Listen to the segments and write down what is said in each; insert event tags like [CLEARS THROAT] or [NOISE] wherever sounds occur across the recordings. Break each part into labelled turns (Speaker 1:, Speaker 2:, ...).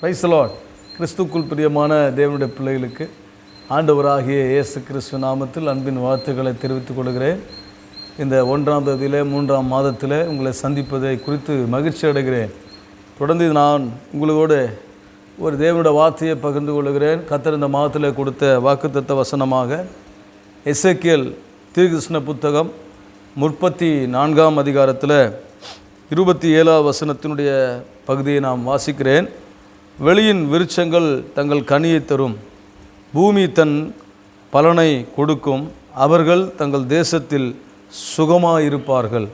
Speaker 1: பிரைசலாட் கிறிஸ்துக்குள் பிரியமான தேவனுடைய பிள்ளைகளுக்கு ஆண்டவராகிய இயேசு கிறிஸ்து நாமத்தில் அன்பின் வாழ்த்துக்களை தெரிவித்துக் கொள்கிறேன். இந்த ஒன்றாம் தேதியிலே மூன்றாம் மாதத்தில் உங்களை சந்திப்பதை குறித்து மகிழ்ச்சி அடைகிறேன். தொடர்ந்து நான் உங்களோடு ஒரு தேவனுடைய வார்த்தையை பகிர்ந்து கொள்கிறேன். கத்தர் இந்த மாதத்தில் கொடுத்த வாக்குத்தத்த வசனமாக எசேக்கியேல் திருகிருஷ்ண புத்தகம் முற்பத்தி நான்காம் அதிகாரத்தில் இருபத்தி ஏழாம் வசனத்தினுடைய பகுதியை நாம் வாசிக்கிறேன். வெளியின் விருட்சங்கள் தங்கள் கனியை தரும். பூமி தன் பலனை கொடுக்கும். அவர்கள் தங்கள் தேசத்தில் சுகமாயிருப்பார்கள்.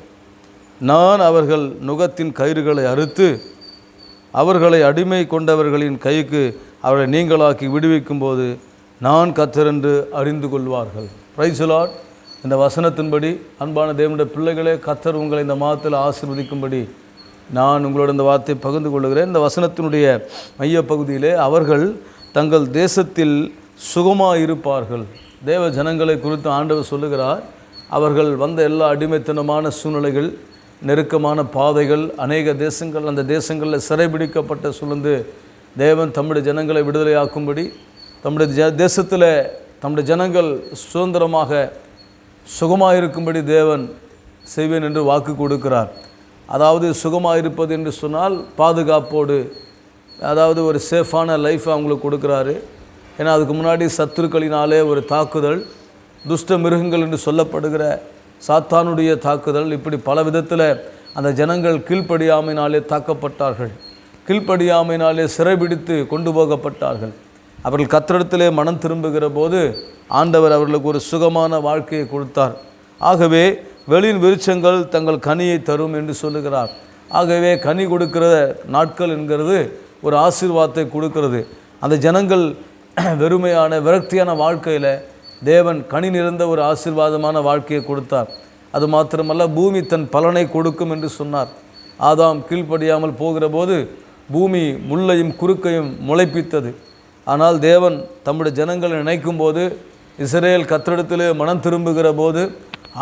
Speaker 1: நான் அவர்கள் நுகத்தின் கயிறுகளை அறுத்து அவர்களை அடிமை கொண்டவர்களின் கைக்கு அவரை நீங்களாக்கி விடுவிக்கும்போது நான் கத்தரென்று அறிந்து கொள்வார்கள். பிரைசுலாட் இந்த வசனத்தின்படி அன்பான தேவனுடைய பிள்ளைகளே கத்தர் உங்களை இந்த மாதத்தில் ஆசீர்வதிக்கும்படி நான் உங்களோட இந்த வார்த்தை பகிர்ந்து கொள்கிறேன் இந்த வசனத்தினுடைய மையப்பகுதியிலே அவர்கள் தங்கள் தேசத்தில் சுகமாக இருப்பார்கள். தேவ ஜனங்களை குறித்து ஆண்டவர் சொல்லுகிறார். அவர்கள் வந்த எல்லா அடிமைத்தனமான சூழ்நிலைகள் நெருக்கமான பாதைகள் அநேக தேசங்கள் அந்த தேசங்களில் சிறைபிடிக்கப்பட்ட சூழ்ந்து தேவன் தம்முடைய ஜனங்களை விடுதலையாக்கும்படி தம்முடைய ஜ தேசத்தில் தம்முடைய ஜனங்கள் சுதந்திரமாக சுகமாக இருக்கும்படி தேவன் செய்வேன் என்று வாக்கு கொடுக்கிறார். அதாவது சுகமாக இருப்பது என்று சொன்னால் பாதுகாப்போடு அதாவது ஒரு சேஃபான லைஃப் அவங்களுக்கு கொடுக்குறாரு. ஏன்னா அதுக்கு முன்னாடி சத்துருக்களினாலே ஒரு தாக்குதல் துஷ்ட மிருகங்கள் என்று சொல்லப்படுகிற சாத்தானுடைய தாக்குதல் இப்படி பல விதத்தில் அந்த ஜனங்கள் கீழ்ப்படியாமையினாலே தாக்கப்பட்டார்கள். கீழ்ப்படியாமையினாலே சிறைபிடித்து கொண்டு போகப்பட்டார்கள். அவர்கள் கத்திரத்திலே மனம் திரும்புகிற போது ஆண்டவர் அவர்களுக்கு ஒரு சுகமான வாழ்க்கையை கொடுத்தார். ஆகவே வெளியின் விருச்சங்கள் தங்கள் கனியை தரும் என்று சொல்லுகிறார். ஆகவே கனி கொடுக்கிற நாட்கள் என்கிறது ஒரு ஆசீர்வாதத்தை கொடுக்கிறது. அந்த ஜனங்கள் [CLEARS THROAT] வெறுமையான விரக்தியான வாழ்க்கையில் தேவன் கனி நிறைந்த ஒரு ஆசீர்வாதமான வாழ்க்கையை கொடுத்தார். அது மாத்திரமல்ல பூமி தன் பலனை கொடுக்கும் என்று சொன்னார். ஆதாம் கீழ்ப்படியாமல் போகிற போது பூமி முள்ளையும் குறுக்கையும் முளைப்பித்தது. ஆனால் தேவன் தம்முடைய ஜனங்களை நினைக்கும் போது இஸ்ரேல் கத்திடத்தில் மனம் திரும்புகிற போது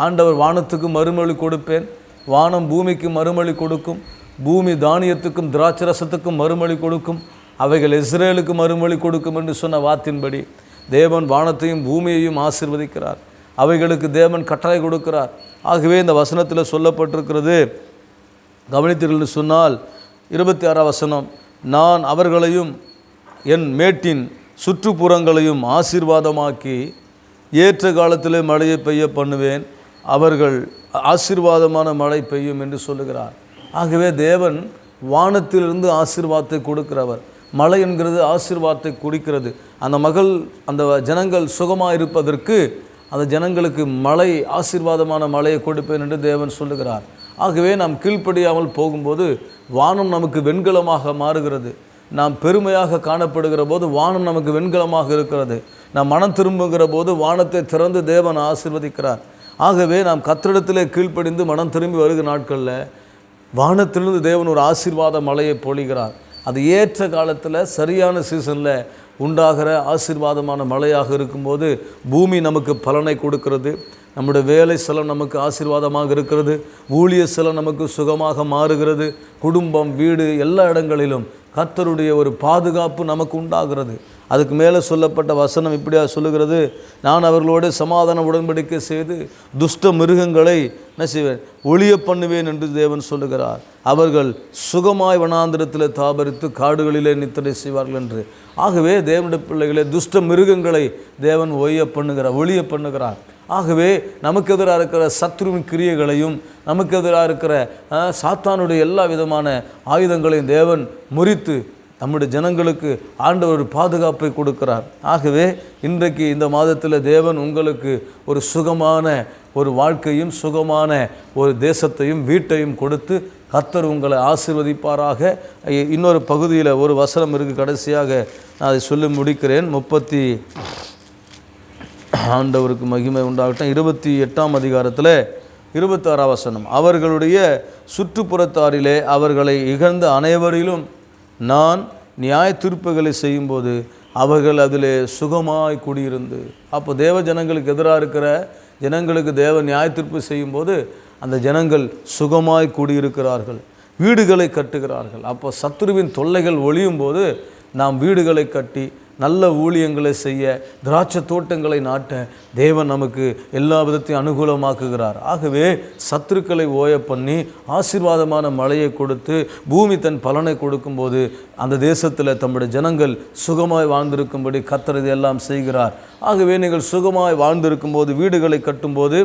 Speaker 1: ஆண்டவர் வானத்துக்கு மறுமொழி கொடுப்பேன். வானம் பூமிக்கு மறுமொழி கொடுக்கும். பூமி தானியத்துக்கும் திராட்சரசத்துக்கும் மறுமொழி கொடுக்கும். அவைகள் இஸ்ரேலுக்கு மறுமொழி கொடுக்கும் என்று சொன்ன வாத்தின்படி தேவன் வானத்தையும் பூமியையும் ஆசிர்வதிக்கிறார். அவைகளுக்கு தேவன் கட்டளை கொடுக்கிறார். ஆகவே இந்த வசனத்தில் சொல்லப்பட்டிருக்கிறது கவனித்தீர்கள்னு சொன்னால் இருபத்தி ஆறாம் வசனம் நான் அவர்களையும் என் மேட்டின் சுற்றுப்புறங்களையும் ஆசீர்வாதமாக்கி ஏற்ற காலத்திலே மழையை பெய்ய பண்ணுவேன். அவர்கள் ஆசீர்வாதமான மழை பெய்யும் என்று சொல்லுகிறார். ஆகவே தேவன் வானத்திலிருந்து ஆசீர்வாதத்தை கொடுக்கிறவர். மழை என்கிறது ஆசீர்வாதத்தை குடிக்கிறது. அந்த மகள் அந்த ஜனங்கள் சுகமாக இருப்பதற்கு அந்த ஜனங்களுக்கு மழை ஆசீர்வாதமான மழையை கொடுப்பேன் என்று தேவன் சொல்லுகிறார். ஆகவே நாம் கீழ்ப்படியாமல் போகும்போது வானம் நமக்கு வெண்கலமாக மாறுகிறது. நாம் பெருமையாக காணப்படுகிற போது வானம் நமக்கு வெண்கலமாக இருக்கிறது. நாம் மனம் திரும்புகிற போது வானத்தை திறந்து தேவன் ஆசிர்வதிக்கிறார். ஆகவே நாம் கத்திரிடத்தில் கீழ்ப்படிந்து மனம் திரும்பி வருகிற நாட்களில் வானத்திலிருந்து தேவன் ஒரு ஆசீர்வாத மலையை பொழிகிறார். அது ஏற்ற காலத்தில் சரியான சீசனில் உண்டாகிற ஆசீர்வாதமான மழையாக இருக்கும்போது பூமி நமக்கு பலனை கொடுக்கிறது. நம்முடைய வேலை செலவு நமக்கு ஆசீர்வாதமாக இருக்கிறது. ஊழிய செலவு நமக்கு சுகமாக மாறுகிறது. குடும்பம் வீடு எல்லா இடங்களிலும் கர்த்தருடைய ஒரு பாதுகாப்பு நமக்கு உண்டாகிறது. அதுக்கு மேலே சொல்லப்பட்ட வசனம் இப்படியா சொல்லுகிறது? நான் அவர்களோடு சமாதான உடன்படிக்கை செய்து துஷ்ட மிருகங்களை என்ன செய்வேன்? ஒளிய பண்ணுவேன் என்று தேவன் சொல்லுகிறார். அவர்கள் சுகமாய் வனாந்திரத்தில் தாபரித்து காடுகளிலே நித்திரை செய்வார்கள் என்று. ஆகவே தேவனுடைய பிள்ளைகளே துஷ்ட மிருகங்களை தேவன் ஒய்ய பண்ணுகிறார் ஒளிய பண்ணுகிறார். ஆகவே நமக்கு எதிராக இருக்கிற சத்ருவின் கிரியைகளையும் நமக்கு எதிராக இருக்கிற சாத்தானுடைய எல்லா விதமான ஆயுதங்களையும் தேவன் முறித்து நம்முடைய ஜனங்களுக்கு ஆண்டவர் பாதுகாப்பை கொடுக்கிறார். ஆகவே இன்றைக்கு இந்த மாதத்தில் தேவன் உங்களுக்கு ஒரு சுகமான ஒரு வாழ்க்கையும் சுகமான ஒரு தேசத்தையும் வீட்டையும் கொடுத்து கர்த்தர் உங்களை ஆசீர்வதிப்பாராக. இன்னொரு பகுதியில் ஒரு வசனம் இருக்குது கடைசியாக நான் அதை சொல்லி முடிக்கிறேன். முப்பத்தி ஆண்டவருக்கு மகிமை உண்டாகட்டும். இருபத்தி எட்டாம் அதிகாரத்தில் இருபத்தாறாம் வசனம். அவர்களுடைய சுற்றுப்புறத்தாரிலே அவர்களை இகழ்ந்த அனைவரிலும் நான் நியாய தீர்ப்புகளை செய்யும்போது அவர்கள் அதிலே சுகமாய் குடியிருந்து அப்போ தேவ ஜனங்களுக்கு எதிராக இருக்கிற ஜனங்களுக்கு தேவ நியாய தீர்ப்பு செய்யும்போது அந்த ஜனங்கள் சுகமாய் குடியிருக்கிறார்கள் வீடுகளை கட்டுகிறார்கள். அப்போ சத்ருவின் தொல்லைகள் ஒழியும் போது நாம் வீடுகளை கட்டி நல்ல ஊழியங்களை செய்ய திராட்சை தோட்டங்களை நாட்ட தேவன் நமக்கு எல்லா விதத்தையும் அனுகூலமாக்குகிறார். ஆகவே சத்துருக்களை ஓய பண்ணி ஆசீர்வாதமான மழையை கொடுத்து பூமி தன் பலனை கொடுக்கும்போது அந்த தேசத்தில் தம்முடைய ஜனங்கள் சுகமாய் வாழ்ந்திருக்கும்படி கத்தர் எல்லாம் செய்கிறார். ஆகவே நீங்கள் சுகமாய் வாழ்ந்திருக்கும்போது வீடுகளை கட்டும்போது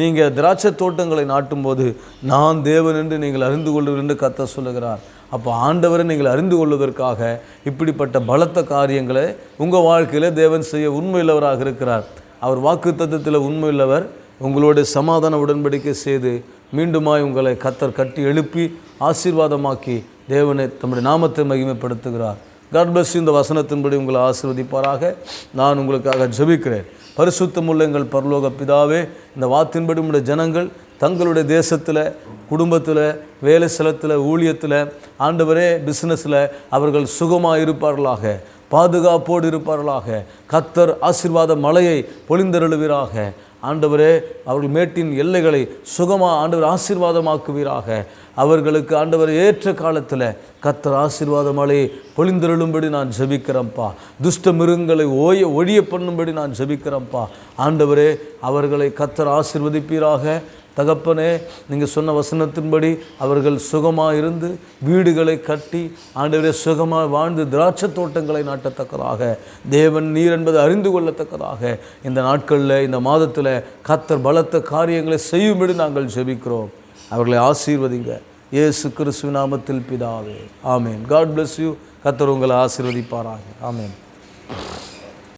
Speaker 1: நீங்கள் திராட்சை தோட்டங்களை நாட்டும்போது நான் தேவன் என்று நீங்கள் அறிந்து கொள்ளுங்கள் என்று கத்த சொல்லுகிறார். அப்போ ஆண்டவரை நீங்கள் அறிந்து கொள்வதற்காக இப்படிப்பட்ட பலத்த காரியங்களை உங்கள் வாழ்க்கையில் தேவன் செய்ய உண்மையுள்ளவராக இருக்கிறார். அவர் வாக்கு தத்துவத்தில் உண்மையுள்ளவர். உங்களோட சமாதான உடன்படிக்கை செய்து மீண்டுமாய் உங்களை கத்தர் கட்டி எழுப்பி ஆசீர்வாதமாக்கி தேவனை தம்முடைய நாமத்தை மகிமைப்படுத்துகிறார். காட் பிளஸ் இந்த வசனத்தின்படி உங்களை ஆசீர்வதிப்பாராக. நான் உங்களுக்காக ஜபிக்கிறேன். பரிசுத்தமுள்ள எங்கள் பரலோக பிதாவே இந்த வாத்தின்படி உங்களுடைய ஜனங்கள் தங்களுடைய தேசத்தில் குடும்பத்தில் வேலை ஸ்தலத்தில் ஊழியத்தில் ஆண்டவரே பிஸ்னஸில் அவர்கள் சுகமாக இருப்பார்களாக பாதுகாப்போடு இருப்பார்களாக கத்தர் ஆசீர்வாத மலையை பொழிந்தருளுவீராக. ஆண்டவரே அவர்கள் மேட்டின் எல்லைகளை சுகமாக ஆண்டவர் ஆசீர்வாதமாக்குவீராக. அவர்களுக்கு ஆண்டவர் ஏற்ற காலத்தில் கத்தர் ஆசீர்வாத மழையை பொழிந்தருளும்படி நான் ஜெபிக்கிறேன்ப்பா. துஷ்ட மிருகங்களை ஓய ஒழிய பண்ணும்படி நான் ஜபிக்கிறேன்ப்பா. ஆண்டவரே அவர்களை கத்தர் ஆசிர்வதிப்பீராக. தகப்பனே நீங்கள் சொன்ன வசனத்தின்படி அவர்கள் சுகமாக இருந்து வீடுகளை கட்டி ஆண்டவரே சுகமாக வாழ்ந்து திராட்சை தோட்டங்களை நாட்டத்தக்கதாக தேவன் நீர் என்பதை அறிந்து கொள்ளத்தக்கதாக இந்த நாட்களில் இந்த மாதத்தில் கத்தர் பலத்த காரியங்களை செய்யும்படி நாங்கள் ஜெபிக்கிறோம். அவர்களை ஆசீர்வதிங்க. இயேசு கிறிஸ்துவ நாமத்தில் பிதாவே. ஆமேன். காட் பிளஸ் யூ கத்தர் உங்களை ஆசீர்வதிப்பாராக. ஆமேன்.